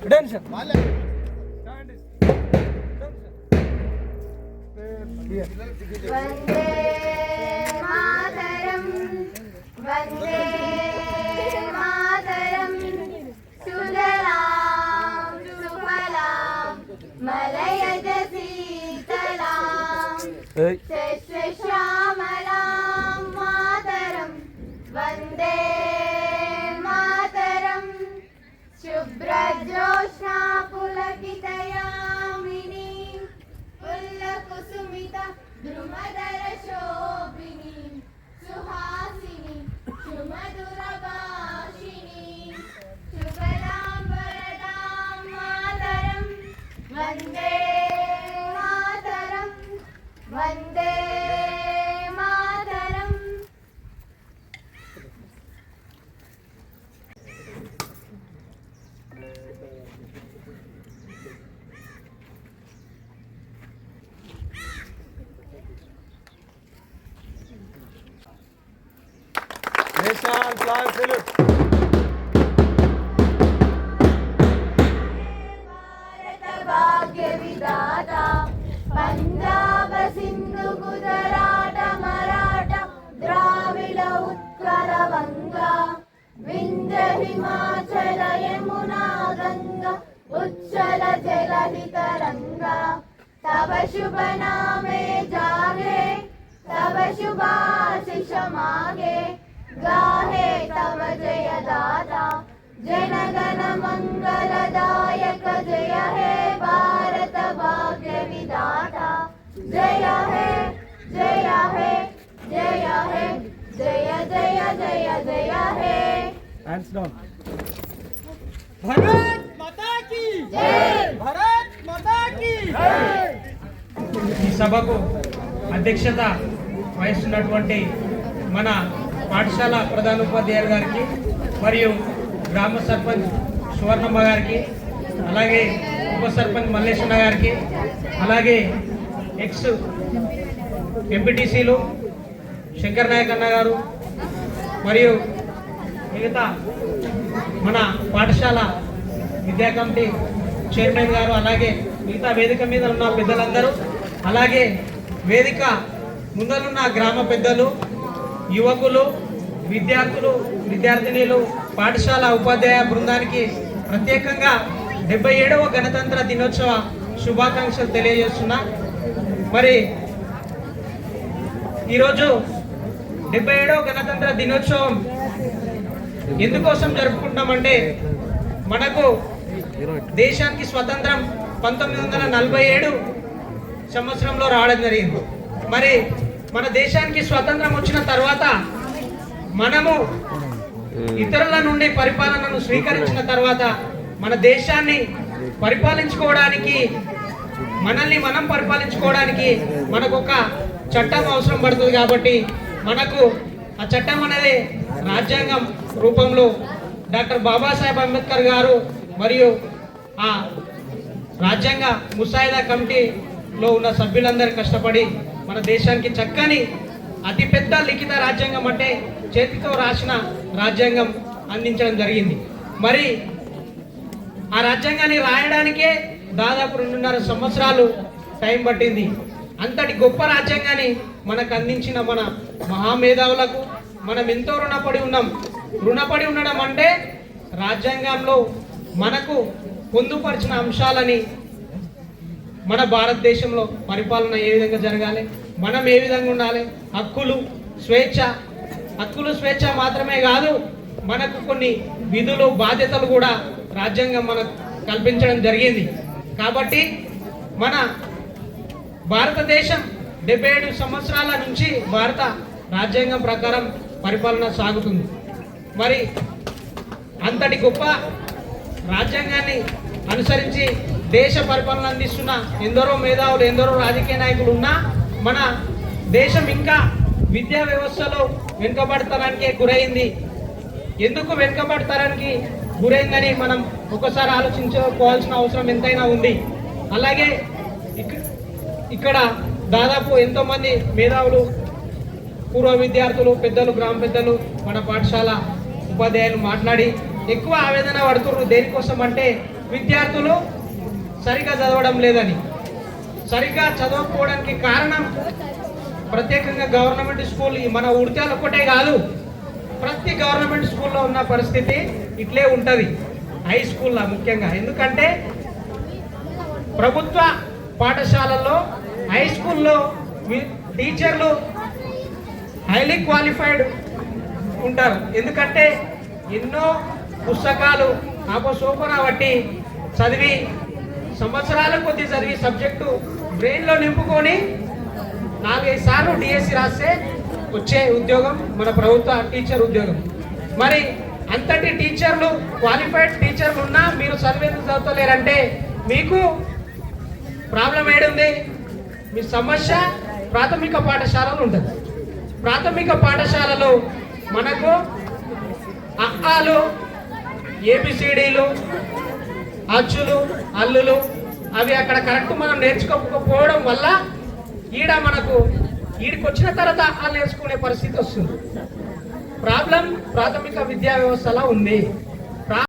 Attention. Vande Mataram, Vande Mataram, Sudaram, Supalam, Malayada Sitalam. Hey. वन्दे मातरं Vande Mataram Neyse, sağ olun, Himachal Yamuna Ganga उच्छल जलधितरङ्गा तव शुभ नामे जागे, तव शुभाशिष मागे। गाहे तव जय दाता जनगण मङ्गलदायक जय हे भारत भाग्य विदाता जय हे जय हे जय हे, जय जय जय जय हे। హ్యాండ్స్ డౌన్ భారత్ మాతా కీ భారత్ మాతా కీ ఈ సభకు అధ్యక్షత వహిస్తున్నటువంటి మన పాఠశాల ప్రధానోపాధ్యాయులు గారికి మరియు గ్రామ సర్పంచ్ సువర్ణమ్మ గారికి అలాగే ఉప సర్పంచ్ మల్లేశన్న గారికి అలాగే ఎక్స్ ఎంపీటీసీలు శంకర్ నాయక్ అన్న గారు మరియు మిగతా మన పాఠశాల విద్యా కమిటీ చైర్మన్ గారు అలాగే మిగతా వేదిక మీద ఉన్న పెద్దలందరూ అలాగే వేదిక ముందరున్న గ్రామ పెద్దలు యువకులు విద్యార్థులు విద్యార్థినీలు పాఠశాల ఉపాధ్యాయ బృందానికి ప్రత్యేకంగా డెబ్బై ఏడవ గణతంత్ర దినోత్సవ శుభాకాంక్షలు తెలియజేస్తున్నా. మరి ఈరోజు డెబ్బై ఏడవ గణతంత్ర దినోత్సవం ఎందుకోసం జరుపుకుంటామంటే మనకు దేశానికి స్వతంత్రం పంతొమ్మిది వందల నలభై ఏడు సంవత్సరంలో రావడం జరిగింది. మరి మన దేశానికి స్వతంత్రం వచ్చిన తర్వాత మనము ఇతరుల నుండి పరిపాలనను స్వీకరించిన తర్వాత మన దేశాన్ని పరిపాలించుకోవడానికి మనల్ని మనం పరిపాలించుకోవడానికి మనకు ఒక చట్టం అవసరం పడుతుంది కాబట్టి మనకు ఆ చట్టం అనేది రాజ్యాంగం రూపంలో డాక్టర్ బాబాసాహెబ్ అంబేద్కర్ గారు మరియు ఆ రాజ్యాంగ ముసాయిదా కమిటీలో ఉన్న సభ్యులందరూ కష్టపడి మన దేశానికి చక్కని అతిపెద్ద లిఖిత రాజ్యాంగం అంటే చేతితో రాసిన రాజ్యాంగం అందించడం జరిగింది. మరి ఆ రాజ్యాంగాన్ని రాయడానికే దాదాపు రెండున్నర సంవత్సరాలు టైం పట్టింది. అంతటి గొప్ప రాజ్యాంగాన్ని మనకు అందించిన మన మహామేధావులకు మనం ఎంతో రుణపడి ఉన్నాం. రుణపడి ఉండడం అంటే రాజ్యాంగంలో మనకు పొందుపరిచిన అంశాలని మన భారతదేశంలో పరిపాలన ఏ విధంగా జరగాలి మనం ఏ విధంగా ఉండాలి హక్కులు స్వేచ్ఛ హక్కులు స్వేచ్ఛ మాత్రమే కాదు మనకు కొన్ని విధులు బాధ్యతలు కూడా రాజ్యాంగం మనకు కల్పించడం జరిగింది. కాబట్టి మన భారతదేశం డెబ్బై ఏడు సంవత్సరాల నుంచి భారత రాజ్యాంగం ప్రకారం పరిపాలన సాగుతుంది. మరి అంతటి గొప్ప రాజ్యాంగాన్ని అనుసరించి దేశ పరిపాలన అందిస్తున్న ఎందరో మేధావులు ఎందరో రాజకీయ నాయకులు ఉన్నా మన దేశం ఇంకా విద్యా వ్యవస్థలో వెనుకబడతనానికే గురైంది. ఎందుకు వెనుకబడతానికి గురైందని మనం ఒకసారి ఆలోచించుకోవాల్సిన అవసరం ఎంతైనా ఉంది. అలాగే ఇక్కడ దాదాపు ఎంతోమంది మేధావులు పూర్వ విద్యార్థులు పెద్దలు గ్రామ పెద్దలు మన పాఠశాల ఉపాధ్యాయులు మాట్లాడి ఎక్కువ ఆవేదన పడుతున్నారు దేనికోసం అంటే విద్యార్థులు సరిగా చదవడం లేదని. సరిగ్గా చదవకపోవడానికి కారణం ప్రత్యేకంగా గవర్నమెంట్ స్కూల్ మన ఉడిత్యాలు ఒక్కటే కాదు ప్రతి గవర్నమెంట్ స్కూల్లో ఉన్న పరిస్థితి ఇట్లే ఉంటుంది. హై స్కూల్లో ముఖ్యంగా. ఎందుకంటే ప్రభుత్వ పాఠశాలల్లో హై స్కూల్లో టీచర్లు హైలీ క్వాలిఫైడ్ ఉంటారు. ఎందుకంటే ఎన్నో పుస్తకాలు ఆపసోపన బట్టి చదివి సంవత్సరాల కొద్ది చదివి సబ్జెక్టు బ్రెయిన్లో నింపుకొని నాలుగైదు సార్లు డిఎస్సి రాస్తే వచ్చే ఉద్యోగం మన ప్రభుత్వ టీచర్ ఉద్యోగం. మరి అంతటి టీచర్లు క్వాలిఫైడ్ టీచర్లు ఉన్నా మీరు చదివేందుకు చదువుతలేరంటే మీకు ప్రాబ్లం ఏడుంది? మీ సమస్య ప్రాథమిక పాఠశాలలో ఉంటుంది. ప్రాథమిక పాఠశాలలో మనకు అహాలు ఏబిసిడీలు అచ్చులు అల్లులు అవి అక్కడ కరెక్ట్ మనం నేర్చుకోకపోవడం వల్ల ఈడ మనకు ఈడికొచ్చిన తర్వాత అహాలు నేర్చుకునే పరిస్థితి వస్తుంది. ప్రాబ్లం ప్రాథమిక విద్యా వ్యవస్థలో ఉంది.